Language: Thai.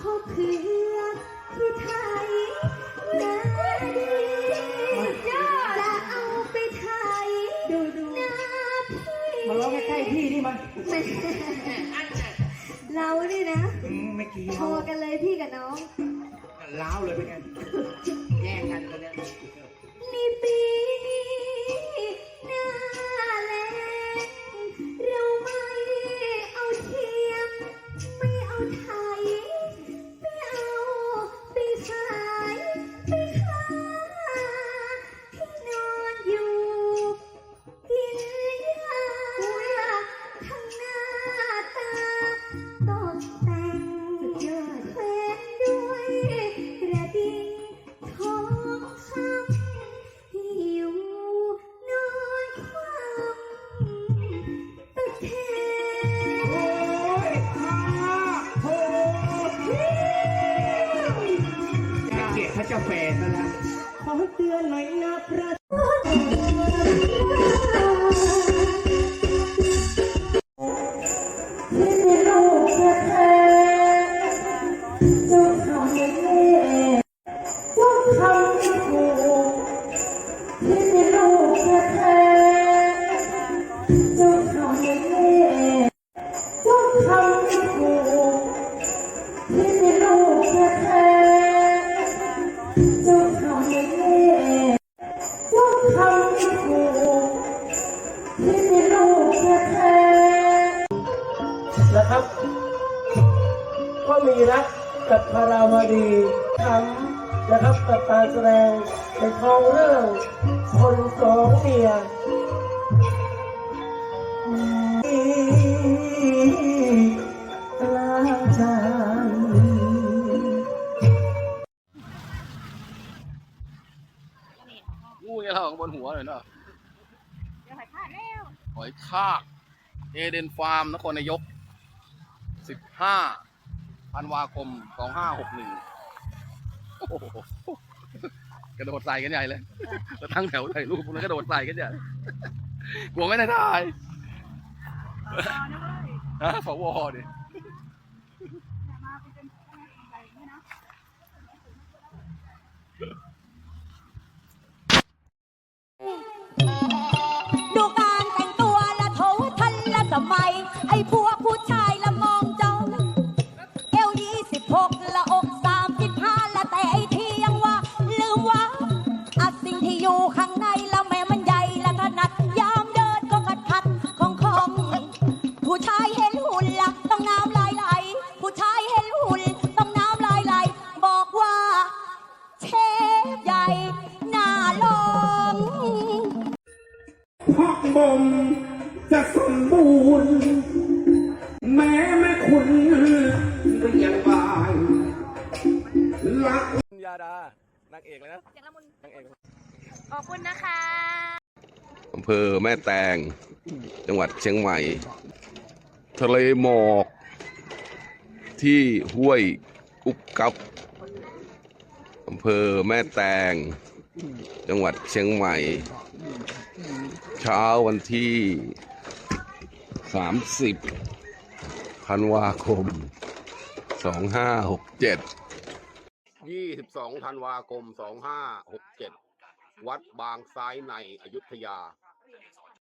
พ่อเพื่อผู้ไทยนาดีะเอาไปไทยดูดูนาพี่มาร้องใกล้พี่นี่มันเรานี่นะไม่กี่โทรกันเลยพี่กับน้องเล้าเลยเป็นไงแย่งกันตอนนี้นี่ปี กลียดพระเจ้าแฟนซะละขอเตือนหน่อยนะพระที่มีลูกแท้ๆต้องทำให้แม่ต้ ที่มีลูกแท้ๆนะครับ ก็มีรักกับพาราวดีทำนะครับกับการแสดงในทองเรื่องคนสองเมียกลาใจงูเนี่ยเราข้างบนหัวเลยเนาะหอยทากแล้วห อยทากเอเดนฟาร์มนครนายก 15ธันวาคม 2561โอ้โหกระโดดใส่กันใหญ่เลยแล้วทั้งแถวถ่ายรูปพวกนั้นกระโดดใส่กันใหญ่กลัวไม่ได้ถ่ายฮะสวดิดู บ่มจะสมบูรณ์ แม้แม่คุณเรียงบายรักยาดานางเอกเลยนะนางเอกขอบคุณนะคะอำเภอแม่แตง จังหวัดเชียงใหม่ ทะเลหมอก ที่ห้วยอุกกับอำเภอแม่แตง จังหวัดเชียงใหม่ เช้าวันที่ 30ธันวาคม 2567 22ธันวาคม 2567 วัดบางซ้ายในอยุธยา